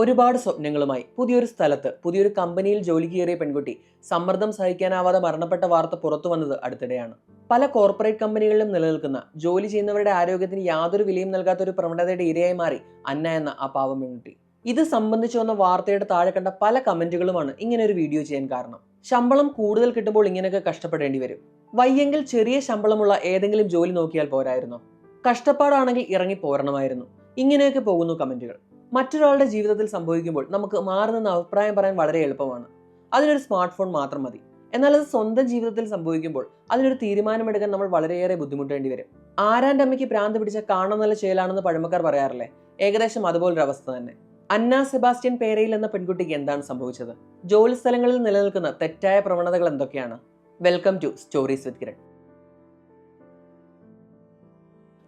ഒരുപാട് സ്വപ്നങ്ങളുമായി പുതിയൊരു സ്ഥലത്ത് പുതിയൊരു കമ്പനിയിൽ ജോലി കയറിയ പെൺകുട്ടി സമ്മർദ്ദം സഹിക്കാനാവാതെ മരണപ്പെട്ട വാർത്ത പുറത്തു വന്നത് അടുത്തിടെയാണ്. പല കോർപ്പറേറ്റ് കമ്പനികളിലും നിലനിൽക്കുന്ന ജോലി ചെയ്യുന്നവരുടെ ആരോഗ്യത്തിന് യാതൊരു വിലയും നൽകാത്ത ഒരു പ്രവണതയുടെ ഇരയായി മാറി അന്ന എന്ന ആ പാവം പെൺകുട്ടി. ഇത് സംബന്ധിച്ച് വന്ന വാർത്തയുടെ താഴെ കണ്ട പല കമന്റുകളുമാണ് ഇങ്ങനെ ഒരു വീഡിയോ ചെയ്യാൻ കാരണം. ശമ്പളം കൂടുതൽ കിട്ടുമ്പോൾ ഇങ്ങനെയൊക്കെ കഷ്ടപ്പെടേണ്ടി വരും. വയ്യെങ്കിൽ ചെറിയ ശമ്പളമുള്ള ഏതെങ്കിലും ജോലി നോക്കിയാൽ പോരായിരുന്നോ? കഷ്ടപ്പാടാണെങ്കിൽ ഇറങ്ങി പോരണമായിരുന്നു. ഇങ്ങനെയൊക്കെ പോകുന്നു കമന്റുകൾ. മറ്റൊരാളുടെ ജീവിതത്തിൽ സംഭവിക്കുമ്പോൾ നമുക്ക് മാറുന്ന അഭിപ്രായം പറയാൻ വളരെ എളുപ്പമാണ്. അതിനൊരു സ്മാർട്ട് ഫോൺ മാത്രം മതി. എന്നാൽ അത് സ്വന്തം ജീവിതത്തിൽ സംഭവിക്കുമ്പോൾ അതിനൊരു തീരുമാനമെടുക്കാൻ നമ്മൾ വളരെയേറെ ബുദ്ധിമുട്ടേണ്ടി വരും. ആരാന്റെ അമ്മയ്ക്ക് ഭ്രാന്ത് പിടിച്ച കാണാൻ നല്ല ചെയ്യലാണെന്ന് പഴമക്കാർ പറയാറില്ലേ? ഏകദേശം അതുപോലൊരു അവസ്ഥ തന്നെ. അന്ന സെബാസ്റ്റ്യൻ പേരയിൽ എന്ന പെൺകുട്ടിക്ക് എന്താണ് സംഭവിച്ചത്? ജോലി സ്ഥലങ്ങളിൽ നിലനിൽക്കുന്ന തെറ്റായ പ്രവണതകൾ എന്തൊക്കെയാണ്? Welcome to stories with Kiran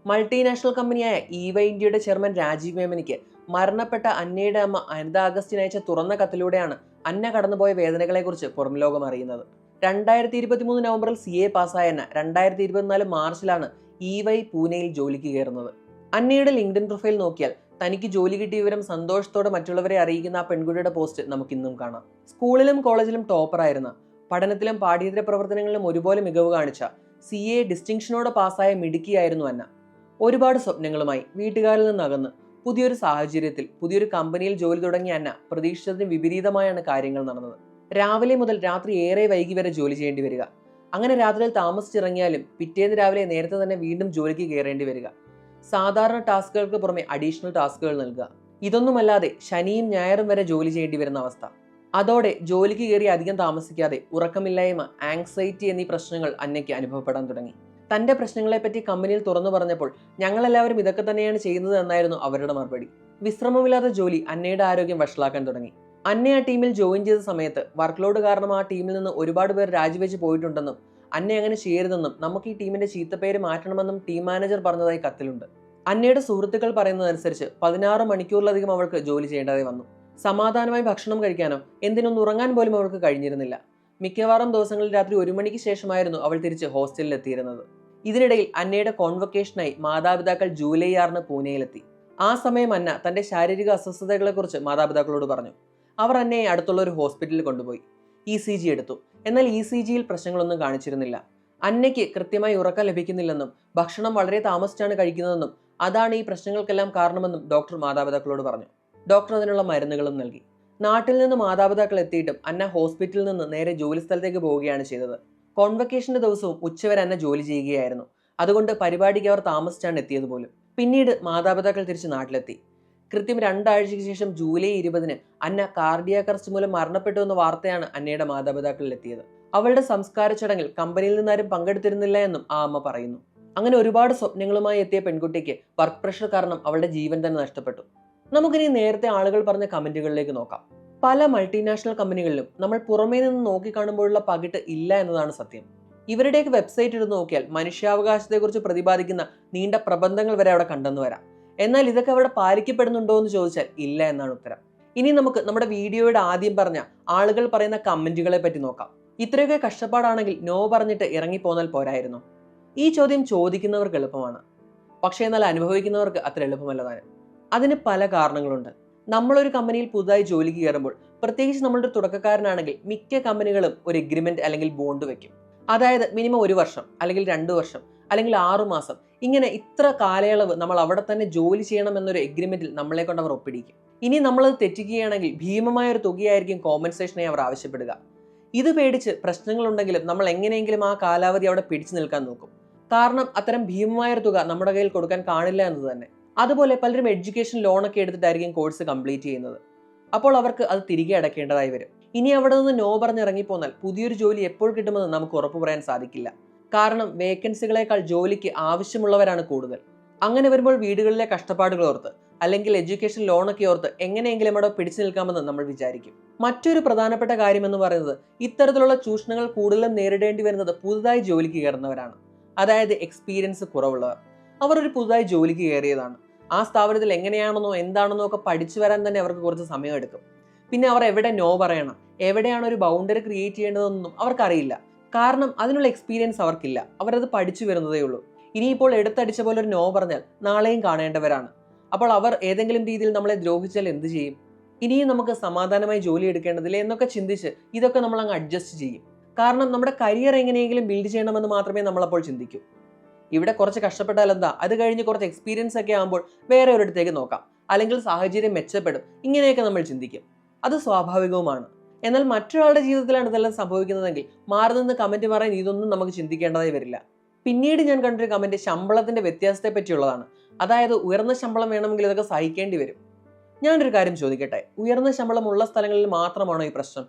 multinational കമ്പനിയായ ഇവ ഇന്ത്യയുടെ ചെയർമാൻ രാജീവ് മേമനിക്ക് മരണപ്പെട്ട അന്നയുടെ അമ്മ അനിത അഗസ്റ്റിന് അയച്ച തുറന്ന കത്തിലൂടെയാണ് അന്ന കടന്നുപോയ വേദനകളെക്കുറിച്ച് പുറം ലോകം അറിയുന്നത്. രണ്ടായിരത്തി ഇരുപത്തി മൂന്ന് നവംബറിൽ സി എ പാസ്സായ അന്ന രണ്ടായിരത്തി ഇരുപത്തിനാല് മാർച്ചിലാണ് ഇ വൈ പൂനെയിൽ ജോലിക്ക് കയറുന്നത്. അന്നയുടെ ലിങ്ക്ഡിൻ പ്രൊഫൈൽ നോക്കിയാൽ തനിക്ക് ജോലി കിട്ടിയ വിവരം സന്തോഷത്തോടെ മറ്റുള്ളവരെ അറിയിക്കുന്ന ആ പെൺകുട്ടിയുടെ പോസ്റ്റ് നമുക്ക് ഇന്നും കാണാം. സ്കൂളിലും കോളേജിലും ടോപ്പറായിരുന്ന പഠനത്തിലും പാഠ്യേതര പ്രവർത്തനങ്ങളിലും ഒരുപോലെ മികവ് കാണിച്ച സി എ ഡിസ്റ്റിങ്ഷനോടെ പാസ്സായ മിടുക്കിയായിരുന്നു അന്ന. ഒരുപാട് സ്വപ്നങ്ങളുമായി വീട്ടുകാരിൽ നിന്ന് അകന്ന് പുതിയൊരു സാഹചര്യത്തിൽ പുതിയൊരു കമ്പനിയിൽ ജോലി തുടങ്ങിയ അന്ന പ്രതീക്ഷിച്ചതിന് വിപരീതമായാണ് കാര്യങ്ങൾ നടന്നത്. രാവിലെ മുതൽ രാത്രി ഏറെ വൈകി വരെ ജോലി ചെയ്യേണ്ടി വരിക. അങ്ങനെ രാത്രിയിൽ താമസിച്ചിറങ്ങിയാലും പിറ്റേന്ന് രാവിലെ നേരത്തെ തന്നെ വീണ്ടും ജോലിക്ക് കയറേണ്ടി വരിക. സാധാരണ ടാസ്കുകൾക്ക് പുറമെ അഡീഷണൽ ടാസ്കുകൾ നൽകുക. ഇതൊന്നുമല്ലാതെ ശനിയും ഞായറും വരെ ജോലി ചെയ്യേണ്ടി വരുന്ന അവസ്ഥ. അതോടെ ജോലിക്ക് കയറി അധികം താമസിക്കാതെ ഉറക്കമില്ലായ്മ ആങ്സൈറ്റി എന്നീ പ്രശ്നങ്ങൾ അന്നയ്ക്ക് അനുഭവപ്പെടാൻ തുടങ്ങി. തന്റെ പ്രശ്നങ്ങളെപ്പറ്റി കമ്പനിയിൽ തുറന്നു പറഞ്ഞപ്പോൾ ഞങ്ങളെല്ലാവരും ഇതൊക്കെ തന്നെയാണ് ചെയ്യുന്നത് എന്നായിരുന്നു അവരുടെ മറുപടി. വിശ്രമമില്ലാത്ത ജോലി അന്നയുടെ ആരോഗ്യം വഷളാക്കാൻ തുടങ്ങി. അന്ന ആ ടീമിൽ ജോയിൻ ചെയ്ത സമയത്ത് വർക്ക് ലോഡ് കാരണം ആ ടീമിൽ നിന്ന് ഒരുപാട് പേർ രാജിവെച്ച് പോയിട്ടുണ്ടെന്നും അന്നെ അങ്ങനെ ചെയ്യരുതെന്നും നമുക്ക് ഈ ടീമിന്റെ ചീത്തപ്പേര് മാറ്റണമെന്നും ടീം മാനേജർ പറഞ്ഞതായി കത്തിലുണ്ട്. അന്നയുടെ സുഹൃത്തുക്കൾ പറയുന്നതനുസരിച്ച് പതിനാറ് മണിക്കൂറിലധികം അവൾക്ക് ജോലി ചെയ്യേണ്ടതായി വന്നു. സമാധാനമായി ഭക്ഷണം കഴിക്കാനോ എന്തിനൊന്നും ഉറങ്ങാൻ പോലും അവൾക്ക് കഴിഞ്ഞിരുന്നില്ല. മിക്കവാറും ദിവസങ്ങളിൽ രാത്രി ഒരു മണിക്ക് ശേഷമായിരുന്നു അവൾ തിരിച്ച് ഹോസ്റ്റലിൽ എത്തിയിരുന്നത് ഇതിനിടയിൽ അന്നയുടെ കോൺവൊക്കേഷനായി മാതാപിതാക്കൾ ജൂലൈ ആറിന് പൂനെയിലെത്തി. ആ സമയം അന്ന തന്റെ ശാരീരിക അസ്വസ്ഥതകളെക്കുറിച്ച് മാതാപിതാക്കളോട് പറഞ്ഞു. അവർ അന്നയെ അടുത്തുള്ള ഒരു ഹോസ്പിറ്റലിൽ കൊണ്ടുപോയി. ഇ സി ജി എടുത്തു. എന്നാൽ ഇ സി ജിയിൽ പ്രശ്നങ്ങളൊന്നും കാണിച്ചിരുന്നില്ല. അന്നയ്ക്ക് കൃത്യമായി ഉറക്കം ലഭിക്കുന്നില്ലെന്നും ഭക്ഷണം വളരെ താമസിച്ചാണ് കഴിക്കുന്നതെന്നും അതാണ് ഈ പ്രശ്നങ്ങൾക്കെല്ലാം കാരണമെന്നും ഡോക്ടർ മാതാപിതാക്കളോട് പറഞ്ഞു. ഡോക്ടർ അതിനുള്ള മരുന്നുകളും നൽകി. നാട്ടിൽ നിന്ന് മാതാപിതാക്കൾ എത്തിയിട്ടും അന്ന ഹോസ്പിറ്റലിൽ നിന്ന് നേരെ ജോലി സ്ഥലത്തേക്ക് പോവുകയാണ് ചെയ്തത്. കോൺവക്കേഷന്റെ ദിവസവും ഉച്ചവരെ തന്നെ ജോലി ചെയ്യുകയായിരുന്നു. അതുകൊണ്ട് പരിപാടിക്ക് അവർ താമസിച്ചാണ് എത്തിയത് പോലും. പിന്നീട് മാതാപിതാക്കൾ തിരിച്ച് നാട്ടിലെത്തി. കൃത്യം രണ്ടാഴ്ചയ്ക്ക് ശേഷം ജൂലൈ ഇരുപതിന് അന്ന കാർഡിയാക് അറസ്റ്റ് മൂലം മരണപ്പെട്ടു എന്ന വാർത്തയാണ് അന്നയുടെ മാതാപിതാക്കളിൽ എത്തിയത്. അവളുടെ സംസ്കാര ചടങ്ങിൽ കമ്പനിയിൽ നിന്നാരും പങ്കെടുത്തിരുന്നില്ല എന്നും ആ അമ്മ പറയുന്നു. അങ്ങനെ ഒരുപാട് സ്വപ്നങ്ങളുമായി എത്തിയ പെൺകുട്ടിക്ക് വർക്ക് പ്രഷർ കാരണം അവളുടെ ജീവൻ തന്നെ നഷ്ടപ്പെട്ടു. നമുക്കിനി നേരത്തെ ആളുകൾ പറഞ്ഞ കമന്റുകളിലേക്ക് നോക്കാം. പല മൾട്ടിനാഷണൽ കമ്പനികളിലും നമ്മൾ പുറമേ നിന്ന് നോക്കിക്കാണുമ്പോഴുള്ള പകിട്ട് ഇല്ല എന്നതാണ് സത്യം. ഇവരുടെയൊക്കെ വെബ്സൈറ്റ് എടുത്ത് നോക്കിയാൽ മനുഷ്യാവകാശത്തെക്കുറിച്ച് പ്രതിപാദിക്കുന്ന നീണ്ട പ്രബന്ധങ്ങൾ വരെ അവിടെ കണ്ടെന്ന് വരാം. എന്നാൽ ഇതൊക്കെ അവിടെ പാലിക്കപ്പെടുന്നുണ്ടോ എന്ന് ചോദിച്ചാൽ ഇല്ല എന്നാണ് ഉത്തരം. ഇനി നമുക്ക് നമ്മുടെ വീഡിയോയുടെ ആദ്യം പറഞ്ഞ ആളുകൾ പറയുന്ന കമന്റുകളെ പറ്റി നോക്കാം. ഇത്രയൊക്കെ കഷ്ടപ്പാടാണെങ്കിൽ നോ പറഞ്ഞിട്ട് ഇറങ്ങിപ്പോന്നാൽ പോരായിരുന്നു. ഈ ചോദ്യം ചോദിക്കുന്നവർക്ക് എളുപ്പമാണ്. പക്ഷേ എന്നാൽ അനുഭവിക്കുന്നവർക്ക് അത്ര എളുപ്പമല്ല താനും അതിന് പല കാരണങ്ങളുണ്ട്. നമ്മളൊരു കമ്പനിയിൽ പുതുതായി ജോലിക്ക് കയറുമ്പോൾ പ്രത്യേകിച്ച് നമ്മളുടെ തുടക്കക്കാരനാണെങ്കിൽ മിക്ക കമ്പനികളും ഒരു എഗ്രിമെന്റ് അല്ലെങ്കിൽ ബോണ്ട് വെക്കും. അതായത് മിനിമം ഒരു വർഷം അല്ലെങ്കിൽ രണ്ട് വർഷം അല്ലെങ്കിൽ ആറുമാസം ഇങ്ങനെ ഇത്ര കാലയളവ് നമ്മൾ അവിടെ തന്നെ ജോലി ചെയ്യണം എന്നൊരു എഗ്രിമെന്റിൽ നമ്മളെ കൊണ്ട് അവർ ഒപ്പിടിക്കും. ഇനി നമ്മളത് തെറ്റിക്കുകയാണെങ്കിൽ ഭീമമായ ഒരു തുകയായിരിക്കും കോമ്പൻസേഷനെ അവർ ആവശ്യപ്പെടുക. ഇത് പേടിച്ച് പ്രശ്നങ്ങളുണ്ടെങ്കിലും നമ്മൾ എങ്ങനെയെങ്കിലും ആ കാലാവധി അവിടെ പിടിച്ചു നിൽക്കാൻ നോക്കും. കാരണം അത്തരം ഭീമമായ ഒരു തുക നമ്മുടെ കയ്യിൽ കൊടുക്കാൻ കാണില്ല എന്നത് തന്നെ. അതുപോലെ പലരും എഡ്യൂക്കേഷൻ ലോണൊക്കെ എടുത്തിട്ടായിരിക്കും കോഴ്സ് കംപ്ലീറ്റ് ചെയ്യുന്നത്. അപ്പോൾ അവർക്ക് അത് തിരികെ അടക്കേണ്ടതായി വരും. ഇനി അവിടെ നിന്ന് നോ പറഞ്ഞിറങ്ങിപ്പോന്നാൽ പുതിയൊരു ജോലി എപ്പോൾ കിട്ടുമെന്ന് നമുക്ക് ഉറപ്പു പറയാൻ സാധിക്കില്ല. കാരണം വേക്കൻസികളെക്കാൾ ജോലിക്ക് ആവശ്യമുള്ളവരാണ് കൂടുതൽ. അങ്ങനെ വരുമ്പോൾ വീടുകളിലെ കഷ്ടപ്പാടുകൾ ഓർത്ത് അല്ലെങ്കിൽ എഡ്യൂക്കേഷൻ ലോണൊക്കെ ഓർത്ത് എങ്ങനെയെങ്കിലും അവിടെ പിടിച്ചു നിൽക്കാമെന്ന് നമ്മൾ വിചാരിക്കും. മറ്റൊരു പ്രധാനപ്പെട്ട കാര്യം എന്ന് പറയുന്നത് ഇത്തരത്തിലുള്ള ചൂഷണങ്ങൾ കൂടുതലും നേരിടേണ്ടി വരുന്നത് പുതുതായി ജോലിക്ക് കയറുന്നവരാണ്. അതായത് എക്സ്പീരിയൻസ് കുറവുള്ളവർ. അവർ ഒരു പുതുതായി ജോലിക്ക് കയറിയതാണ്. ആ സ്ഥാപനത്തിൽ എങ്ങനെയാണെന്നോ എന്താണെന്നോ ഒക്കെ പഠിച്ചു വരാൻ തന്നെ അവർക്ക് കുറച്ച് സമയം എടുക്കും പിന്നെ അവർ എവിടെ നോ പറയണം? എവിടെയാണ് ഒരു ബൗണ്ടറി ക്രിയേറ്റ് ചെയ്യേണ്ടതെന്നൊന്നും അവർക്കറിയില്ല. കാരണം അതിനുള്ള എക്സ്പീരിയൻസ് അവർക്കില്ല. അവരത് പഠിച്ചു വരുന്നതേ ഉള്ളൂ. ഇനിയിപ്പോൾ എടുത്തടിച്ച പോലെ ഒരു നോ പറഞ്ഞാൽ നാളെയും കാണേണ്ടവരാണ്. അപ്പോൾ അവർ ഏതെങ്കിലും രീതിയിൽ നമ്മളെ ദ്രോഹിച്ചാൽ എന്ത് ചെയ്യും? ഇനിയും നമുക്ക് സമാധാനമായി ജോലി എടുക്കേണ്ടതില്ലേ എന്നൊക്കെ ചിന്തിച്ച് ഇതൊക്കെ നമ്മൾ അങ്ങ് അഡ്ജസ്റ്റ് ചെയ്യും. കാരണം നമ്മുടെ കരിയർ എങ്ങനെയെങ്കിലും ബിൽഡ് ചെയ്യണമെന്ന് മാത്രമേ നമ്മളപ്പോൾ ചിന്തിക്കൂ. ഇവിടെ കുറച്ച് കഷ്ടപ്പെട്ടാൽ എന്താ? അത് കഴിഞ്ഞ് കുറച്ച് എക്സ്പീരിയൻസ് ഒക്കെ ആകുമ്പോൾ വേറെ ഒരിടത്തേക്ക് നോക്കാം. അല്ലെങ്കിൽ സാഹചര്യം മെച്ചപ്പെടും. ഇങ്ങനെയൊക്കെ നമ്മൾ ചിന്തിക്കും. അത് സ്വാഭാവികവുമാണ്. എന്നാൽ മറ്റൊരാളുടെ ജീവിതത്തിലാണ് ഇതെല്ലാം സംഭവിക്കുന്നതെങ്കിൽ മാറി നിന്ന് കമന്റ് പറയാൻ ഇതൊന്നും നമുക്ക് ചിന്തിക്കേണ്ടതായി വരില്ല. പിന്നീട് ഞാൻ കണ്ടൊരു കമന്റ് ശമ്പളത്തിന്റെ വ്യത്യാസത്തെ പറ്റിയുള്ളതാണ്. അതായത് ഉയർന്ന ശമ്പളം വേണമെങ്കിൽ ഇതൊക്കെ സഹിക്കേണ്ടി വരും. ഞാനൊരു കാര്യം ചോദിക്കട്ടെ? ഉയർന്ന ശമ്പളം ഉള്ള സ്ഥലങ്ങളിൽ മാത്രമാണോ ഈ പ്രശ്നം?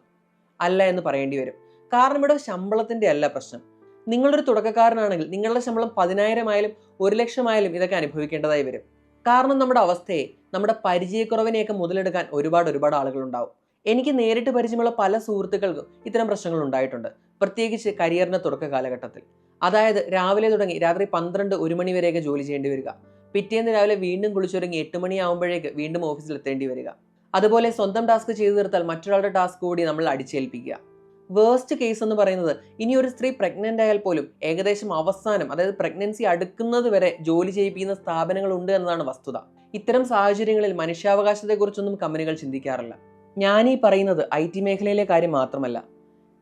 അല്ല എന്ന് പറയേണ്ടി വരും. കാരണം ഇവിടെ ശമ്പളത്തിന്റെ അല്ല പ്രശ്നം. നിങ്ങളൊരു തുടക്കക്കാരനാണെങ്കിൽ നിങ്ങളുടെ ശമ്പളം പതിനായിരം ആയാലും ഒരു ലക്ഷം ആയാലും ഇതൊക്കെ അനുഭവിക്കേണ്ടതായി വരും. കാരണം നമ്മുടെ അവസ്ഥയെ നമ്മുടെ പരിചയക്കുറവിനെയൊക്കെ മുതലെടുക്കാൻ ഒരുപാട് ഒരുപാട് ആളുകളുണ്ടാവും. എനിക്ക് നേരിട്ട് പരിചയമുള്ള പല സുഹൃത്തുക്കൾക്കും ഇത്തരം പ്രശ്നങ്ങൾ ഉണ്ടായിട്ടുണ്ട്. പ്രത്യേകിച്ച് കരിയറിന്റെ തുടക്ക കാലഘട്ടത്തിൽ. അതായത് രാവിലെ തുടങ്ങി രാത്രി പന്ത്രണ്ട് ഒരു മണി വരെയൊക്കെ ജോലി ചെയ്യേണ്ടി വരിക. പിറ്റേന്ന് രാവിലെ വീണ്ടും കുളിച്ചൊരുങ്ങി എട്ട് മണിയാകുമ്പോഴേക്ക് വീണ്ടും ഓഫീസിൽ എത്തേണ്ടി വരിക. അതുപോലെ സ്വന്തം ടാസ്ക് ചെയ്തു തീർത്താൽ മറ്റൊരാളുടെ ടാസ്ക് കൂടി നമ്മൾ അടിച്ചേൽപ്പിക്കുക. വേസ്റ്റ് കേസ് എന്ന് പറയുന്നത് ഇനി ഒരു സ്ത്രീ പ്രഗ്നന്റ് ആയാൽ പോലും ഏകദേശം അവസാനം അതായത് പ്രഗ്നൻസി അടുക്കുന്നത് വരെ ജോലി ചെയ്യിപ്പിക്കുന്ന സ്ഥാപനങ്ങൾ ഉണ്ട് എന്നതാണ് വസ്തുത. ഇത്തരം സാഹചര്യങ്ങളിൽ മനുഷ്യാവകാശത്തെക്കുറിച്ചൊന്നും കമ്പനികൾ ചിന്തിക്കാറില്ല. ഞാൻ ഈ പറയുന്നത് ഐ ടി മേഖലയിലെ കാര്യം മാത്രമല്ല.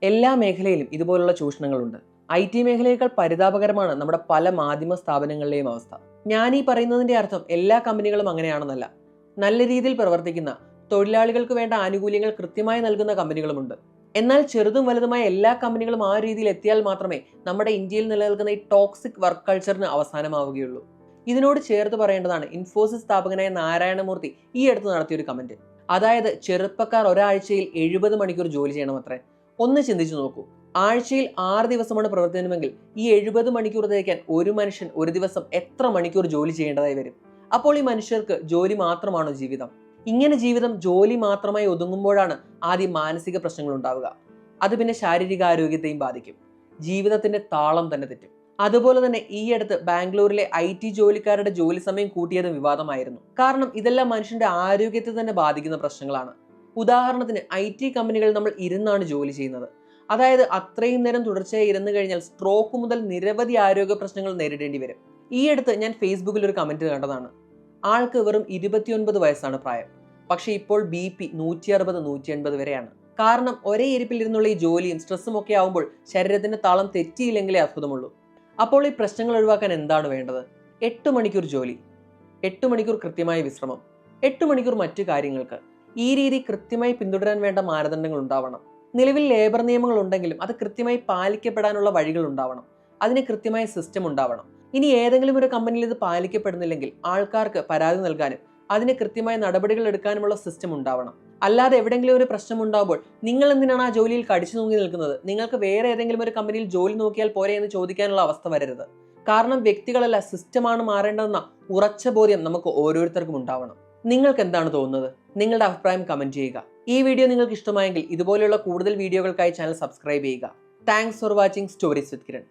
എല്ലാ മേഖലയിലും ഇതുപോലുള്ള ചൂഷണങ്ങളുണ്ട്. ഐ ടി മേഖലയേക്കാൾ പരിതാപകരമാണ് നമ്മുടെ പല മാധ്യമ സ്ഥാപനങ്ങളിലെയും അവസ്ഥ. ഞാൻ ഈ പറയുന്നതിന്റെ അർത്ഥം എല്ലാ കമ്പനികളും അങ്ങനെയാണെന്നല്ല. നല്ല രീതിയിൽ പ്രവർത്തിക്കുന്ന തൊഴിലാളികൾക്ക് വേണ്ട ആനുകൂല്യങ്ങൾ കൃത്യമായി നൽകുന്ന കമ്പനികളുമുണ്ട്. എന്നാൽ ചെറുതും വലുതുമായ എല്ലാ കമ്പനികളും ആ രീതിയിൽ എത്തിയാൽ മാത്രമേ നമ്മുടെ ഇന്ത്യയിൽ നിലനിൽക്കുന്ന ഈ ടോക്സിക് വർക്ക് കൾച്ചറിന് അവസാനമാവുകയുള്ളൂ. ഇതിനോട് ചേർത്ത് പറയേണ്ടതാണ് ഇൻഫോസിസ് സ്ഥാപകനായ നാരായണമൂർത്തി ഈ അടുത്ത് നടത്തിയൊരു കമന്റ്. അതായത് ചെറുപ്പക്കാർ ഒരാഴ്ചയിൽ എഴുപത് മണിക്കൂർ ജോലി ചെയ്യണമത്രേ. ഒന്ന് ചിന്തിച്ചു നോക്കൂ. ആഴ്ചയിൽ ആറ് ദിവസമാണ് പ്രവർത്തനമെങ്കിൽ ഈ എഴുപത് മണിക്കൂർ തേക്കാൻ ഒരു മനുഷ്യൻ ഒരു ദിവസം എത്ര മണിക്കൂർ ജോലി ചെയ്യേണ്ടതായി വരും? അപ്പോൾ ഈ മനുഷ്യർക്ക് ജോലി മാത്രമാണോ ജീവിതം? ഇങ്ങനെ ജീവിതം ജോലി മാത്രമായി ഒതുങ്ങുമ്പോഴാണ് ആദ്യം മാനസിക പ്രശ്നങ്ങൾ ഉണ്ടാവുക. അത് പിന്നെ ശാരീരിക ആരോഗ്യത്തെയും ബാധിക്കും. ജീവിതത്തിന്റെ താളം തന്നെ തെറ്റും. അതുപോലെ തന്നെ ഈ അടുത്ത് ബാംഗ്ലൂരിലെ ഐ ടി ജോലിക്കാരുടെ ജോലി സമയം കൂട്ടിയത് വിവാദമായിരുന്നു. കാരണം ഇതെല്ലാം മനുഷ്യന്റെ ആരോഗ്യത്തെ തന്നെ ബാധിക്കുന്ന പ്രശ്നങ്ങളാണ്. ഉദാഹരണത്തിന് ഐ ടി കമ്പനികളിൽ നമ്മൾ ഇരുന്നാണ് ജോലി ചെയ്യുന്നത്. അതായത് അത്രയും നേരം തുടർച്ചയായി ഇരുന്ന് കഴിഞ്ഞാൽ സ്ട്രോക്ക് മുതൽ നിരവധി ആരോഗ്യ പ്രശ്നങ്ങൾ നേരിടേണ്ടി വരും. ഈ അടുത്ത് ഞാൻ ഫേസ്ബുക്കിൽ ഒരു കമന്റ് കണ്ടതാണ്. ആൾക്ക് വെറും ഇരുപത്തിയൊൻപത് വയസ്സാണ് പ്രായം. പക്ഷേ ഇപ്പോൾ ബി പി നൂറ്റി അറുപത് നൂറ്റി എൺപത് വരെയാണ്. കാരണം ഒരേ ഇരിപ്പിൽ ഇരുന്നുള്ള ഈ ജോലിയും സ്ട്രെസ്സും ഒക്കെ ആവുമ്പോൾ ശരീരത്തിന്റെ താളം തെറ്റിയില്ലെങ്കിലേ അത്ഭുതമുള്ളൂ. അപ്പോൾ ഈ പ്രശ്നങ്ങൾ ഒഴിവാക്കാൻ എന്താണ് വേണ്ടത്? എട്ട് മണിക്കൂർ ജോലി എട്ട് മണിക്കൂർ കൃത്യമായ വിശ്രമം എട്ട് മണിക്കൂർ മറ്റു കാര്യങ്ങൾക്ക്. ഈ രീതി കൃത്യമായി പിന്തുടരാൻ വേണ്ട മാനദണ്ഡങ്ങൾ ഉണ്ടാവണം. നിലവിൽ ലേബർ നിയമങ്ങൾ ഉണ്ടെങ്കിലും അത് കൃത്യമായി പാലിക്കപ്പെടാനുള്ള വഴികൾ ഉണ്ടാവണം. അതിന് കൃത്യമായ സിസ്റ്റം ഉണ്ടാവണം. ഇനി ഏതെങ്കിലും ഒരു കമ്പനിയിൽ ഇത് പാലിക്കപ്പെടുന്നില്ലെങ്കിൽ ആൾക്കാർക്ക് പരാതി നൽകാനും അതിന് കൃത്യമായ നടപടികൾ എടുക്കാനുമുള്ള സിസ്റ്റം ഉണ്ടാവണം. അല്ലാതെ എവിടെയെങ്കിലും ഒരു പ്രശ്നം ഉണ്ടാകുമ്പോൾ നിങ്ങൾ എന്തിനാണ് ആ ജോലിയിൽ കടിച്ചു തൂങ്ങി നിൽക്കുന്നത്? നിങ്ങൾക്ക് വേറെ ഏതെങ്കിലും ഒരു കമ്പനിയിൽ ജോലി നോക്കിയാൽ പോരെ എന്ന് ചോദിക്കാനുള്ള അവസ്ഥ വരരുത്. കാരണം വ്യക്തികളല്ല സിസ്റ്റമാണ് മാറേണ്ടതെന്ന ഉറച്ച ബോധ്യം നമുക്ക് ഓരോരുത്തർക്കും ഉണ്ടാവണം. നിങ്ങൾക്ക് എന്താണ് തോന്നുന്നത്? നിങ്ങളുടെ അഭിപ്രായം കമന്റ് ചെയ്യുക. ഈ വീഡിയോ നിങ്ങൾക്ക് ഇഷ്ടമായെങ്കിൽ ഇതുപോലെയുള്ള കൂടുതൽ വീഡിയോകൾക്കായി ചാനൽ സബ്സ്ക്രൈബ് ചെയ്യുക. Thanks for watching stories with Kiran